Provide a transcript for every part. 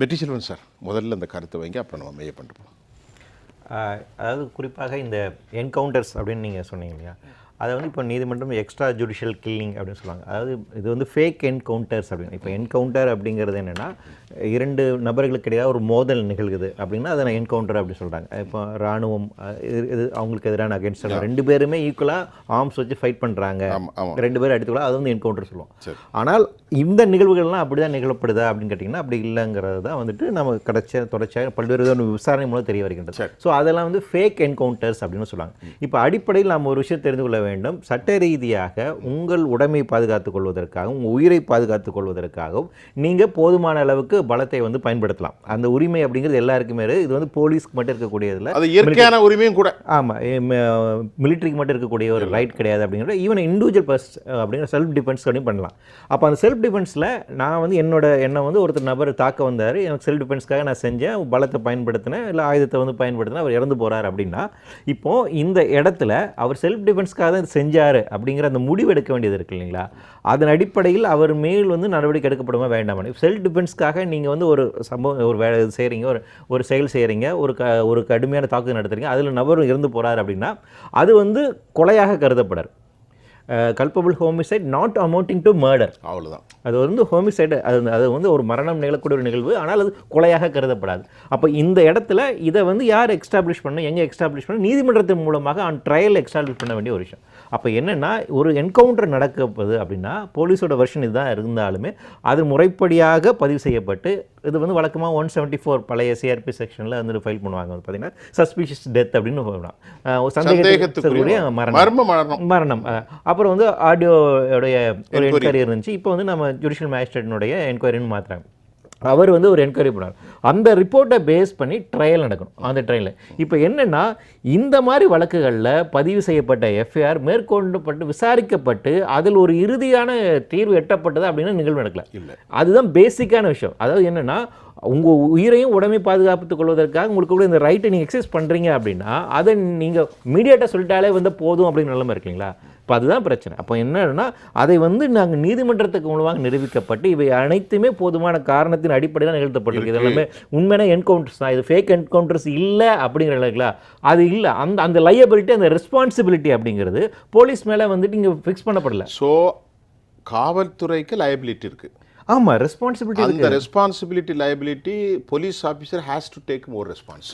வெற்றி செல்வன் சார் முதல்ல இந்த கருத்தை வைங்க அப்புறம் நம்ம மைய பண்ணிப்போம். அதாவது குறிப்பாக இந்த என்கவுண்டர்ஸ் அப்படின்னு நீங்கள் சொன்னீங்க இல்லையா? அதை வந்து இப்போ நீதிமன்றம் எக்ஸ்ட்ரா ஜுடிஷியல் கில்லிங் அப்படின்னு சொல்லுவாங்க. அதாவது இது வந்து ஃபேக் என்கவுண்டர்ஸ் அப்படின்னு. இப்போ என்கவுண்டர் அப்படிங்கிறது என்னென்னா இரண்டு நபர்களுக்கு இடையே ஒரு மோதல் நிகழ்குது அப்படின்னா அதை நான் என்கவுண்டர் அப்படி சொல்கிறாங்க இப்போ ராணுவம் அஹ், இது அவங்களுக்கு எதிரான அகேன்ஸ்ட் ரெண்டு பேருமே ஈக்குவலாக ஆர்ம்ஸ் வச்சு ஃபைட் பண்ணுறாங்க ரெண்டு பேரும் அடித்துக்கலாம் அது வந்து என்கவுண்டர் சொல்லுவோம். ஆனால் இந்த நிகழ்வுகள்லாம் அப்படி தான் நிகழப்படுதா அப்படின்னு கேட்டிங்கன்னா அப்படி இல்லைங்கிறது தான் வந்துட்டு நம்ம கிடைச்ச தொடர்ச்சியாக பல்வேறு விசாரணை மூலம் தெரிய வருகின்றது. ஸோ அதெல்லாம் வந்து ஃபேக் என்கவுண்டர்ஸ் அப்படின்னு சொல்லுவாங்க. இப்போ அடிப்படையில் நம்ம ஒரு விஷயம் தெரிந்து கொள்ள வேண்டும். சட்ட ரீதியாக உங்கள் உடைமை பாதுகாத்துக் கொள்வதற்காகவும் உங்கள் உயிரை பாதுகாத்துக் கொள்வதற்காகவும் நீங்கள் போதுமான அளவுக்கு பலத்தை வந்து பயன்படுத்தலாம். அந்த உரிமை அப்படிங்கிறது எல்லாருக்குமே. இது வந்து போலீஸ்க்கு மட்டும் இருக்கக்கூடியதில்ல. அது இயற்கையான உரிமையும் கூட. ஆமாம் மிலிட்ரிக்கு மட்டும் இருக்கக்கூடிய ஒரு ரைட் கிடையாது அப்படிங்கிற ஈவன் இண்டிவிஜுவல் பர்ஸ் அப்படிங்கிற செல்ஃப் டிஃபென்ஸ் பண்ணி பண்ணலாம். அப்போ அந்த செல்ஃப் டிஃபென்ஸில் நான் வந்து என்னோட எண்ணம் வந்து ஒருத்தர் நபர் தாக்க வந்தார். எனக்கு செல்ஃப் டிஃபென்ஸ்க்காக நான் செஞ்சேன். பலத்தை பயன்படுத்தினேன். இல்லை ஆயுதத்தை வந்து பயன்படுத்தினேன். அவர் இறந்து போகிறார் அப்படின்னா இப்போது இந்த இடத்துல அவர் செல்ஃப் டிஃபென்ஸ்க்காக தான் இது செஞ்சார் அப்படிங்கிற அந்த முடிவு எடுக்க வேண்டியது இருக்கு இல்லைங்களா? அதன் அடிப்படையில் அவர் மேல் வந்து நடவடிக்கை எடுக்கப்படுமா வேண்டாமா செல்ஃப் டிஃபென்ஸ்க்காக நீங்கள் வந்து ஒரு சம்பவம் ஒரு வேலை செய்கிறீங்க ஒரு ஒரு செயல் செய்கிறீங்க ஒரு க ஒரு கடுமையான தாக்குதல் நடத்துகிறீங்க அதில் நபர் இருந்து போகிறார் அப்படின்னா அது வந்து கொலையாக கருதப்படாது. Culpable homicide not amounting to murder அவ்வளோதான் அது வந்து ஹோமிசைடு அது அது வந்து ஒரு மரணம் நிகழக்கூடிய ஒரு நிகழ்வு ஆனால் அது கொலையாக கருதப்படாது. அப்போ இந்த இடத்துல இதை வந்து யார் எக்ஸ்டாப்ளிஷ் பண்ணணும் எங்கே எக்ஸ்டாப்ளிஷ் பண்ணணும்? நீதிமன்றத்தின் மூலமாக ஆன் ட்ரையல் எக்ஸ்டாப்ளிஷ் பண்ண வேண்டிய ஒரு விஷயம். அப்போ என்னென்னா ஒரு என்கவுண்டர் நடக்கப்போகுது அப்படின்னா போலீஸோட வெர்ஷன் இதுதான் இருந்தாலுமே அது முறைப்படியாக பதிவு செய்யப்பட்டு இது வந்து வழக்கமாக ஒன் செவன்ட்டி ஃபோர் பழைய சிஆர்பி செக்ஷனில் வந்து ஃபைல் பண்ணுவாங்க. வந்து பார்த்தீங்கன்னா சஸ்பிஷியஸ் டெத் அப்படின்னு சொல்லலாம் சந்தேகத்துக்குரிய மரணம். மரணம். அப்புறம் வந்து ஆடியோடைய ஒரு என்கொயரி இருந்துச்சு. இப்போ வந்து நம்ம ஜுடிஷியல் மேஜிஸ்ட்ரேட்டினுடைய என்கொயரின்னு மாற்றுறாங்க அவர் வந்து ஒரு என்கொயரி பண்ணார் அந்த ரிப்போர்ட்டை பேஸ் பண்ணி ட்ரையல் நடக்கணும். அந்த ட்ரையலில் இப்போ என்னென்னா இந்த மாதிரி வழக்குகளில் பதிவு செய்யப்பட்ட எஃப்ஐஆர் மேற்கொண்டுப்பட்டு விசாரிக்கப்பட்டு அதில் ஒரு இறுதியான தீர்வு எட்டப்பட்டது அப்படின்னு நிகழ்வு நடக்கல. இல்லை. அதுதான் பேசிக்கான விஷயம். அதாவது என்னென்னா உங்கள் உயிரையும் உடமை பாதுகாத்துக் கொள்வதற்காக உங்களுக்கு கூட இந்த ரைட்டை நீங்கள் எக்ஸசைஸ் பண்ணுறீங்க அப்படின்னா அதை நீங்கள் மீடியேட்டாக சொல்லிட்டாலே வந்து போதும் அப்படின்னு நிலைமை இருக்கீங்களா இப்போ அதுதான் பிரச்சனை. அப்போ என்னன்னா அதை வந்து நாங்கள் நீதிமன்றத்துக்கு மூலமாக நிரூபிக்கப்பட்டு இவை அனைத்துமே போதுமான காரணத்தின் அடிப்படையில் நிகழ்த்தப்பட்டிருக்கு. இது எல்லாமே உண்மையான என்கவுண்டர்ஸ் தான். இது ஃபேக் என்கவுண்டர்ஸ் இல்லை அப்படிங்கிற இல்லைங்களா? அது இல்லை. அந்த அந்த லையபிலிட்டி அந்த ரெஸ்பான்சிபிலிட்டி அப்படிங்கிறது போலீஸ் மேலே வந்துட்டு இங்கே ஃபிக்ஸ் பண்ணப்படல. ஸோ காவல்துறைக்கு லயபிலிட்டி இருக்கு. ஆமாம் ரெஸ்பான்சிபிலிட்டி அந்த responsibility liability police officer has to take more response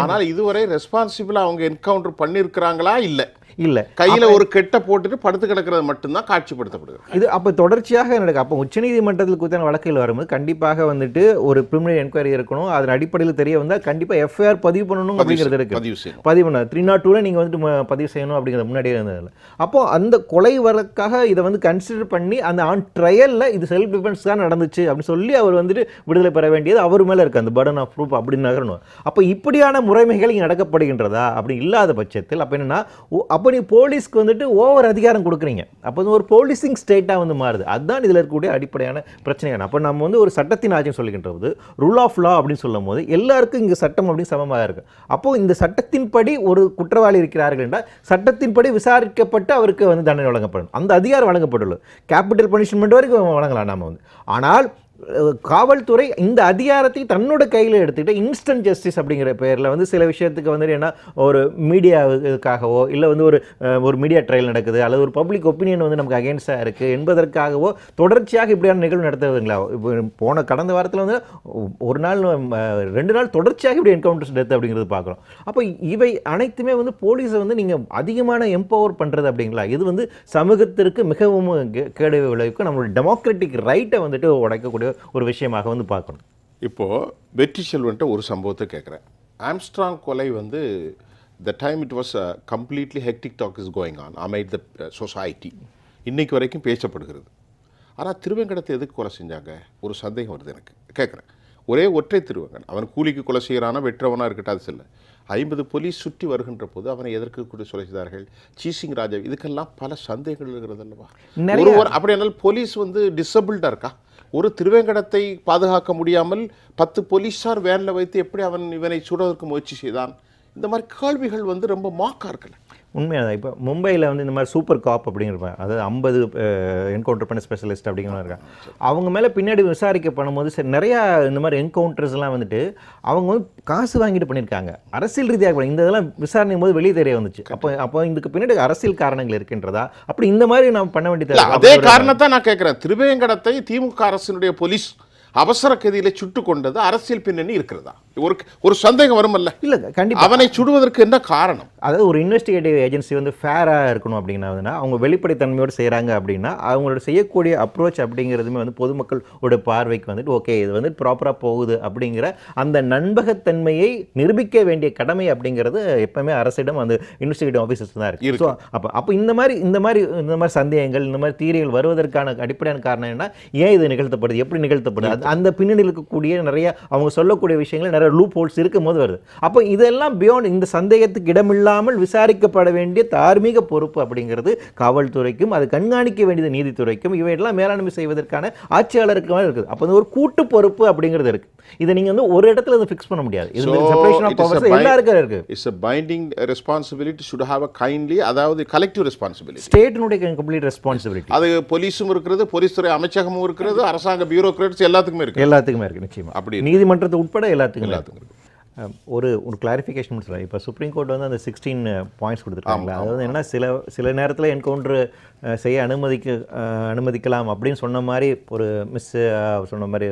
ஆனால் இதுவரை ரெஸ்பான்சிபிளா அவங்க என்கவுண்டர் பண்ணியிருக்கிறாங்களா இல்லை. இல்லை. கையில ஒரு கெட்ட போட்டுட்டு படுத்து கிடக்கிறது மட்டும்தான் காட்சிப்படுத்தப்படுகிறது. இது அப்போ தொடர்ச்சியாக நடக்கும் அப்போ உச்சநீதிமன்றத்தில் குறித்தான வழக்குகள் வரும்போது கண்டிப்பாக வந்துட்டு ஒரு ப்ரிமினரி என்கொயரி இருக்கணும். அதன் அடிப்படையில் தெரிய வந்தால் கண்டிப்பாக எஃப்ஐஆர் பதிவு பண்ணணும் அப்படிங்கிறது இருக்கு. பதிவு செய்யணும். பதிவு பண்ண த்ரீ நாட் டூவில் நீங்கள் வந்துட்டு பதிவு செய்யணும் அப்படிங்கிறது முன்னாடியே இருந்ததில்ல அப்போ அந்த கொலை வழக்காக இதை வந்து கன்சிடர் பண்ணி அந்த ஆன் ட்ரையலில் இது செல்ஃப் டிஃபென்ஸ் தான் நடந்துச்சு அப்படின்னு சொல்லி அவர் வந்துட்டு விடுதலை பெற வேண்டியது அவர் மேலே இருக்குது அந்த பர்டன் ஆஃப் ப்ரூஃப் அப்படி நகரணும் அப்போ இப்படியான முறைமைகள் இங்கே நடக்கப்படுகின்றதா? அப்படி இல்லாத பட்சத்தில் அப்போ என்னன்னா அப்போ நீ போலீஸ்க்கு வந்துட்டு ஓவர் அதிகாரம் கொடுக்குறீங்க. அப்போ வந்து ஒரு போலீசிங் ஸ்டேட்டாக வந்து மாறுது. அதுதான் இதில் இருக்கக்கூடிய அடிப்படையான பிரச்சனையான அப்போ நம்ம வந்து ஒரு சட்டத்தின் ஆட்சியம் சொல்லுகின்ற போது ரூல் ஆஃப் லா அப்படின்னு சொல்லும் போது எல்லாருக்கும் இங்கே சட்டம் அப்படின்னு சமமாக இருக்குது அப்போது இந்த சட்டத்தின்படி ஒரு குற்றவாளி இருக்கிறார்கள் என்றால் சட்டத்தின்படி விசாரிக்கப்பட்டு அவருக்கு வந்து தண்டனை வழங்கப்படும் அந்த அதிகாரம் வழங்கப்பட்டுள்ளது. கேபிட்டல் பனிஷ்மெண்ட் வரைக்கும் வழங்கலாம் நாம் வந்து. ஆனால் காவல்துறை இந்த அதிகாரத்தை தன்னோட கையில் எடுத்துக்கிட்டு இன்ஸ்டன்ட் ஜஸ்டிஸ் அப்படிங்கிற பேரில் வந்து சில விஷயத்துக்கு வந்து என்ன ஒரு மீடியாவுக்காகவோ இல்லை வந்து ஒரு ஒரு மீடியா ட்ரையல் நடக்குது அல்லது ஒரு பப்ளிக் ஒப்பீனியன் வந்து நமக்கு அகேன்ஸ்டாக இருக்குது என்பதற்காகவோ தொடர்ச்சியாக இப்படியான நிகழ்வு நடத்துறதுங்களா? இப்போ போன கடந்த வாரத்தில் வந்து ஒரு நாள் ரெண்டு நாள் தொடர்ச்சியாக இப்படி என்கவுண்டர்ஸ் டெத் அப்படிங்கிறது பார்க்குறோம் அப்போ இவை அனைத்துமே வந்து போலீஸை வந்து நீங்கள் அதிகமான எம்பவர் பண்ணுறது அப்படிங்களா? இது வந்து சமூகத்திற்கு மிகவும் கே- கேடு விளைவிக்கும். நம்மளோட டெமோக்ராட்டிக் ரைட்டை வந்துட்டு உடைக்கக்கூடிய ஒரு விஷயமாக வந்து பார்க்கணும். இப்போ வெற்றி செல்வன்ட்ட ஒரு சம்பவத்தை கேட்குறேன் ஆம்ஸ்ட்ராங் கொலை வந்து the time it was completely hectic talk is going on amid the society இன்னைக்கு வரைக்கும் பேசப்படுகிறது. ஆனால் திருவேங்கடத்தை எதுக்கு கொலை செஞ்சாங்க? ஒரு சந்தேகம் வருது எனக்கு. கேட்குறேன் ஒரே ஒற்றை திருவேங்கடம் அவன் கூலிக்கு கொலை செய்கிறானா வெற்றவனா இருக்கட்டும் அது இல்லை ஐம்பது போலீஸ் சுற்றி வருகின்ற போது அவனை எதற்கு கூட கொலை செய்தார்கள்? சீசிங் ராஜா இதுக்கெல்லாம் பல சந்தேகங்கள் இருக்கிறது அல்லவா? அப்படி என்றால் போலீஸ் வந்து டிசபிள்டாக இருக்கா? ஒரு திருவேங்கடத்தை பாதுகாக்க முடியாமல் பத்து போலீஸார் வேனில் வைத்து எப்படி அவன் இவனை சுடுவதற்கு முயற்சி செய்தான்? இந்த மாதிரி கேள்விகள் வந்து ரொம்ப மாக்கா இருக்கலை உண்மையாக இப்போ மும்பையில் வந்து இந்த மாதிரி சூப்பர் காப் அப்படிங்கிறப்ப அதாவது ஐம்பது என்கவுண்டர் பண்ண ஸ்பெஷலிஸ்ட் அப்படிங்கிற இருக்காங்க அவங்க மேலே பின்னாடி விசாரிக்க பண்ணும்போது சரி நிறையா இந்த மாதிரி என்கவுண்டர்ஸ்லாம் வந்துட்டு அவங்க வந்து காசு வாங்கிட்டு பண்ணியிருக்காங்க. அரசியல் ரீதியாக இந்த இதெல்லாம் விசாரணை போது வெளியே தெரிய வந்துச்சு. அப்போ அப்போ இதுக்கு பின்னாடி அரசியல் காரணங்கள் இருக்கின்றதா? அப்படி இந்த மாதிரி நம்ம பண்ண வேண்டியது அதே காரணத்தை நான் கேட்கிறேன். திருவேங்கடத்தை திமுக அரசினுடைய போலீஸ் அவசர கதியில சுட்டு கொண்டது அரசியல் பின்னணி இருக்கிறதா? ஒரு ஒரு சந்தேகம் வருமல்ல? இல்லை கண்டிப்பாக அவனை சுடுவதற்கு என்ன காரணம்? அதாவது ஒரு இன்வெஸ்டிகேட்டிவ் ஏஜென்சி வந்து ஃபேராக இருக்கணும் அப்படின்னா அவங்க வெளிப்படைத்தன்மையோடு செய்கிறாங்க அப்படின்னா அவங்களோட செய்யக்கூடிய அப்ரோச் அப்படிங்கிறதுமே வந்து பொதுமக்களோட பார்வைக்கு வந்துட்டு ஓகே இது வந்து ப்ராப்பராக போகுது அப்படிங்கிற அந்த நண்பகத்தன்மையை நிரூபிக்க வேண்டிய கடமை அப்படிங்கிறது எப்பவுமே அரசிடம் அந்த இன்வெஸ்டிகேட்டிவ் ஆஃபீஸர்ஸ் தான் இருக்கு. இருக்கு. ஸோ அப்போ அப்போ இந்த மாதிரி இந்த மாதிரி இந்த மாதிரி சந்தேகங்கள் இந்த மாதிரி தீரியல் வருவதற்கான அடிப்படையான காரணம் என்ன? ஏன் இது நிகழ்த்தப்படுது? எப்படி நிகழ்த்தப்படுது? அந்த பின்னணியில் இருக்கக்கூடிய நிறைய அவங்க சொல்லக்கூடிய விஷயங்கள் நிறைய லூப் ஹோல்ஸ் இருக்கும் போது வருது. அப்போ இதெல்லாம் பியாண்ட் இந்த சந்தேகத்துக்கு இடமில்லாமல் விசாரிக்கப்பட வேண்டிய தார்மீக பொறுப்பு அப்படிங்கிறது காவல்துறைக்கும் அது கண்காணிக்க வேண்டியது நீதித்துறைக்கும் இவையெல்லாம் மேலாண்மை செய்வதற்கான ஆட்சியாளருக்கு இருக்குது. அப்போ ஒரு கூட்டு பொறுப்பு அப்படிங்கிறது இருக்கு. இதை நீங்க வந்து ஒரு இடத்துல இதை ஃபிக்ஸ் பண்ண முடியாது. இது செப்பரேஷன் ஆஃப் பவர்ஸ் எல்லாருக்கும் இருக்கு. It's a binding responsibility should have a kindly அதாவது collective responsibility. ஸ்டேட்டினுடைய கம்ப்ளீட் ரெஸ்பான்சிபிலிட்டி அது போலீஸும் இருக்கிறது போலீஸ் துறை அமைச்சகமும் இருக்கிறது அரசாங்க பியூரோக்ராட்ஸ் எல்லாத்துக்குமே இருக்கு. எல்லாத்துக்குமே இருக்கு நிச்சயமா. அப்படி நீதிமன்றத்தை உட்பட எல்லாத்துக்குமே எல்லாத்துக்கும் ஒரு ஒரு கிளாரிஃபிகேஷன் சொல்லலாம் இப்போ சுப்ரீம் கோர்ட் வந்து அந்த சிக்ஸ்டீன் பாயிண்ட்ஸ் கொடுத்துருக்காங்களா அதாவது என்ன சில சில நேரத்தில் என்கவுண்டர் செய்ய அனுமதிக்க அனுமதிக்கலாம் அப்படின்னு சொன்ன மாதிரி ஒரு மிஸ் சொன்ன மாதிரி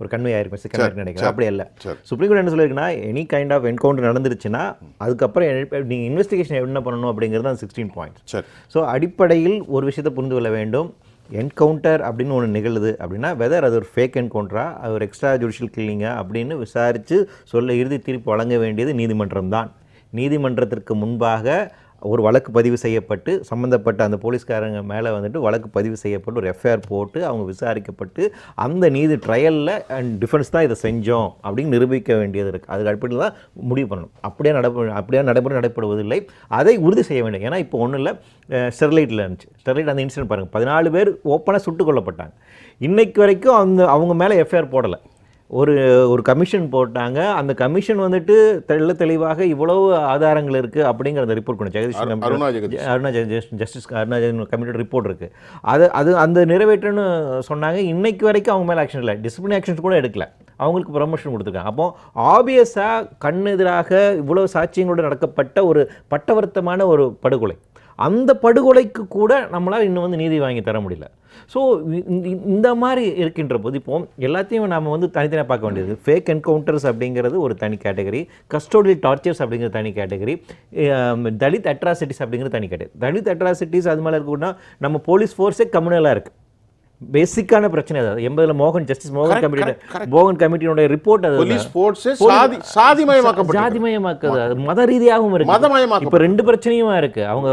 ஒரு கன்வே ஆயிருக்கு மிஸ் கன்வே நினைக்கிறேன் அப்படி இல்லை. சுப்ரீம் கோர்ட் என்ன சொல்லியிருக்குன்னா எனி கைண்ட் ஆஃப் என்கவுண்டர் நடந்துருச்சுன்னா அதுக்கப்புறம் நீங்கள் இன்வெஸ்டிகேஷன் என்ன பண்ணணும் அப்படிங்கிறது அந்த சிக்ஸ்டீன் பாயிண்ட்ஸ் சரி. ஸோ அடிப்படையில் ஒரு விஷயத்தை புரிந்து கொள்ள வேண்டும். என்கவுண்டர் அப்படின்னு ஒன்று நிகழுது அப்படின்னா வெதர் அது ஒரு ஃபேக் என்கவுண்டரா அது ஒரு எக்ஸ்ட்ரா ஜுடிஷியல் கில்லிங்கா அப்படின்னு விசாரித்து சொல்ல இறுதி தீர்ப்பு வழங்க வேண்டியது நீதிமன்றம் தான். நீதிமன்றத்திற்கு முன்பாக ஒரு வழக்கு பதிவு செய்யப்பட்டு சம்மந்தப்பட்ட அந்த போலீஸ்காரங்க மேலே வந்துட்டு வழக்கு பதிவு செய்யப்பட்டு ஒரு எஃப்ஐஆர் போட்டு அவங்க விசாரிக்கப்பட்டு அந்த நீதி ட்ரையலில் அண்ட் டிஃபென்ஸ் தான் இதை செஞ்சோம் அப்படின்னு நிரூபிக்க வேண்டியது இருக்குது அதுக்கு அடிப்படையில் தான் முடிவு பண்ணணும். அப்படியே நடப்பு அப்படியே நடைமுறை நடைபெறுவதில்லை. அதை உறுதி செய்ய வேண்டும். ஏன்னா இப்போ ஒன்றும் இல்லை. ஸ்டெர்லைட்டில் இருந்துச்சு. ஸ்டெர்லைட் அந்த இன்சிடென்ட் பாருங்கள் பதினாலு பேர் ஓப்பனாக சுட்டுக் கொல்லப்பட்டாங்க. இன்றைக்கு வரைக்கும் அந்த அவங்க மேலே எஃப்ஐஆர் போடலை. ஒரு ஒரு கமிஷன் போட்டாங்க. அந்த கமிஷன் வந்துட்டு தெள்ள தெளிவாக இவ்வளவு ஆதாரங்கள் இருக்குது அப்படிங்கிற அந்த ரிப்போர்ட் கொண்டு Jagadish commission Aruna justice Aruna committee report இருக்குது அது அது அந்த நிறைவேற்றுன்னு சொன்னாங்க. இன்னைக்கு வரைக்கும் அவங்க மேலே ஆக்ஷன் இல்லை. டிசிப்ளின் ஆக்ஷன்ஸ் கூட எடுக்கல. அவங்களுக்கு ப்ரமோஷன் கொடுத்துருக்காங்க. அப்போ ஆப்வியஸாக கண்ணெதிராக இவ்வளவு சாட்சியங்களோடு நடக்கப்பட்ட ஒரு பட்டவர்த்தமான ஒரு படுகொலை. அந்த படுகொலைக்கு கூட நம்மளால் இன்னும் வந்து நீதி வாங்கி தர முடியல. ஸோ இந்த மாதிரி இருக்கின்ற போது இப்போ எல்லாத்தையும் நம்ம வந்து தனித்தனியாக பார்க்க வேண்டியது. ஃபேக் என்கவுண்டர்ஸ் அப்படிங்கிறது ஒரு தனி கேட்டகரி கஸ்டோடியல் டார்ச்சர்ஸ் அப்படிங்கிற தனி கேட்டகரி தலித் அட்ராசிட்டிஸ் அப்படிங்கிற தனி கேட்டகரி தலித் அட்ராசிட்டிஸ் அது மேலே இருக்கணும்னா நம்ம போலீஸ் ஃபோர்ஸே கம்யூனலாக இருக்குது பேசிக்கான பிரச்சனை அது எண்பதுல மோகன் ஜஸ்டிஸ் மோகன் Correct, கமிட்டி correct, correct. மோகன் கமிட்டியோட ரிப்போர்ட் அது போலீஸ் ஃபோர்ஸே சாதி சாதிமயமாக்கப்பட்டது ஜாதிமயமாக்குது அது மத ரீதியாகவும் இருக்கு மதமயமாக்க இப்போ ரெண்டு பிரச்சனையும் இருக்கு அவங்க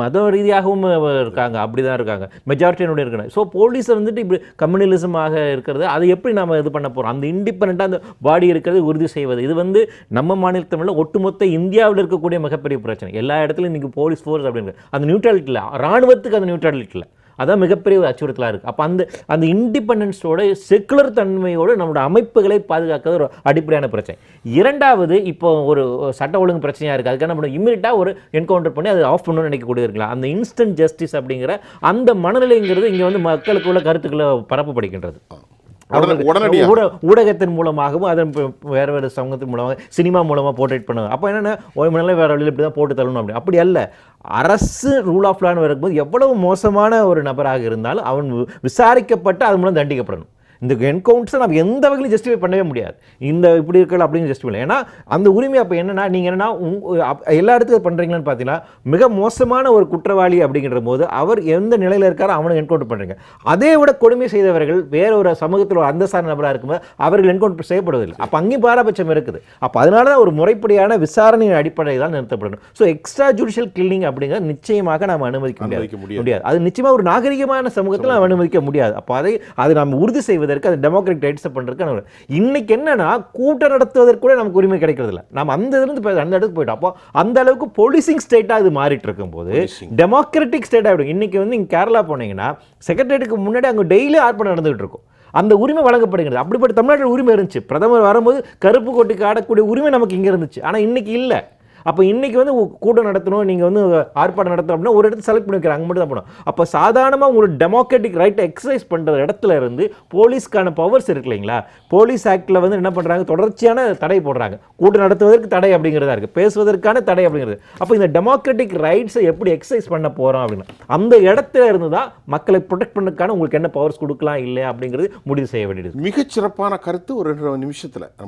மத ரீதியாகவும் இருக்காங்க அப்படிதான் இருக்காங்க மெஜாரிட்டியோட இருக்காங்க ஸோ போலீஸ் வந்துட்டு இப்படி கம்யூனலிசமாக இருக்கிறது. அதை எப்படி நம்ம இது பண்ண போறோம்? அந்த இண்டிபெண்ட்டாக அந்த பாடி இருக்கிறது உறுதி செய்வது. இது வந்து நம்ம மாநிலத்தில் ஒட்டுமொத்த இந்தியாவில் இருக்கக்கூடிய மிகப்பெரிய பிரச்சனை. எல்லா இடத்துலையும் இன்னைக்கு போலீஸ் ஃபோர்ஸ் அப்படின்னு அந்த நியூட்ரலிட்டி இல்லை ராணுவத்துக்கு அந்த நியூட்ரலிட்டி இல்லை அதான் மிகப்பெரிய ஒரு அச்சுறுத்தலாக இருக்குது அப்போ அந்த அந்த இண்டிபெண்டன்ஸோட செக்குலர் தன்மையோடு நம்மளோட அமைப்புகளை பாதுகாக்கிறது ஒரு அடிப்படையான பிரச்சனை. இரண்டாவது இப்போ ஒரு சட்ட ஒழுங்கு பிரச்சனையாக இருக்குது அதுக்காக நம்ம இம்மீடியட்டாக ஒரு என்கவுண்டர் பண்ணி அதை ஆஃப் பண்ணணும்னு நினைக்கக்கூடிய இருக்கலாம். அந்த இன்ஸ்டன்ட் ஜஸ்டிஸ் அப்படிங்கிற அந்த மனநிலைங்கிறது இங்கே வந்து மக்களுக்குள்ள கருத்துக்களை பரப்பப்படுகின்றது ஊடகத்தின் மூலமாகவும் அதன் வேற வேறு சமூகத்தின் மூலமாக சினிமா மூலமாக போர்ட்ரேட் பண்ணுவாங்க அப்போ என்னென்ன? ஒரு மணி வேற வழியில் இப்படி தான் போட்டு தள்ளணும் அப்படி. அப்படி அல்ல. அரசு ரூல் ஆஃப் லான்னு வரும்போது எவ்வளவு மோசமான ஒரு நபராக இருந்தாலும் அவன் விசாரிக்கப்பட்டு அது மூலம் தண்டிக்கப்படணும். இந்த என்கவுண்ட்ஸை நம்ம எந்த வகையிலும் ஜஸ்டிஃபை பண்ணவே முடியாது. இந்த இப்படி இருக்கல அப்படின்னு ஜஸ்டிஃபை ஏன்னா அந்த உரிமை அப்போ என்னன்னா நீங்கள் என்னன்னா அப்- எல்லா இடத்துக்கும் பண்ணுறீங்களான்னு பார்த்தீங்கன்னா மிக மோசமான ஒரு குற்றவாளி அப்படிங்கிற போது அவர் எந்த நிலையில் இருக்காரோ அவனை என்கவுண்டர் பண்ணுறீங்க அதை விட கொடுமை செய்தவர்கள் வேற ஒரு சமூகத்தில் ஒரு அந்தஸ்தான நபராக இருக்கும்போது அவர்கள் என்கவுண்டர் செய்யப்படுவதில்லை. அப்போ அங்கேயும் பாராபட்சம் இருக்குது. அப்போ அதனால தான் ஒரு முறைப்படியான விசாரணையின் அடிப்படையில் தான் நிறுத்தப்படணும். ஸோ எக்ஸ்ட்ரா ஜுடிஷியல் கில்லிங் அப்படிங்கிறது நிச்சயமாக நாம் அனுமதிக்க முடியாது. முடியாது. அது நிச்சயமா ஒரு நாகரிகமான சமூகத்தில் நம்ம அனுமதிக்க முடியாது. அப்போ அதை அதை நாம் உறுதி செய்வதற்கு அது டெமோக்ராட்டிக் ரைட்ஸை பண்ணுறதுக்கு நம்ம இன்னைக்கு என்னன்னா கூட்டம் நடத்துவதற்கு கூட நமக்கு உரிமை கிடைக்கிறது இல்லை நம்ம அந்த போய் அந்த இடத்துக்கு போயிட்டோம் அப்போ அந்த அளவுக்கு போலீசிங் ஸ்டேட்டாக இது மாறிட்டு இருக்கும்போது. டெமோக்ராட்டிக் ஸ்டேட் ஆகிடும் இன்னைக்கு வந்து இங்கே கேரளா போனீங்கன்னா செக்ரட்டரியேட்டுக்கு முன்னாடி அங்கே டெய்லி ஆர்ப்பாட்டம் நடந்துகிட்டு இருக்கும் அந்த உரிமை வழங்கப்படுகிறது. அப்படிப்பட்ட தமிழ்நாட்டில் உரிமை இருந்துச்சு. பிரதமர் வரும்போது கருப்பு கொட்டிக்கு ஆடக்கூடிய உரிமை நமக்கு இங்கே இருந்துச்சு. ஆனால் இன்னைக்கு இல்லை. அப்போ இன்றைக்கி வந்து உ- கூட்டம் நடத்தணும் நீங்கள் வந்து ஆர்ப்பாட்டம் நடத்தணும் அப்படின்னா ஒரு இடத்துல செலக்ட் பண்ணி வைக்கிறாங்க அங்கே மட்டும் தான் போகணும். அப்போ சாதாரணமாக உங்களோட டெமோக்ராட்டிக் ரைட்டை எக்ஸசைஸ் பண்ணுற இடத்துல இருந்து போலீஸ்க்கான பவர்ஸ் இருக்கு இல்லைங்களா? போலீஸ் ஆக்டில் வந்து என்ன பண்ணுறாங்க தொடர்ச்சியான தடை போடுறாங்க. கூட்டம் நடத்துவதற்கு தடை அப்படிங்கிறதா இருக்குது பேசுவதற்கான தடை அப்படிங்கிறது. அப்போ இந்த டெமோக்ராட்டிக் ரைட்ஸை எப்படி எக்ஸசைஸ் பண்ண போகிறோம் அப்படின்னு அந்த இடத்துல இருந்து தான் மக்களை ப்ரொடெக்ட் பண்ணதுக்கான உங்களுக்கு என்ன பவர்ஸ் கொடுக்கலாம் இல்லையா அப்படிங்கிறது முடிவு செய்ய வேண்டியது மிகச்சிறப்பான கருத்து ஒரு ரெண்டு நிமிஷத்தில்.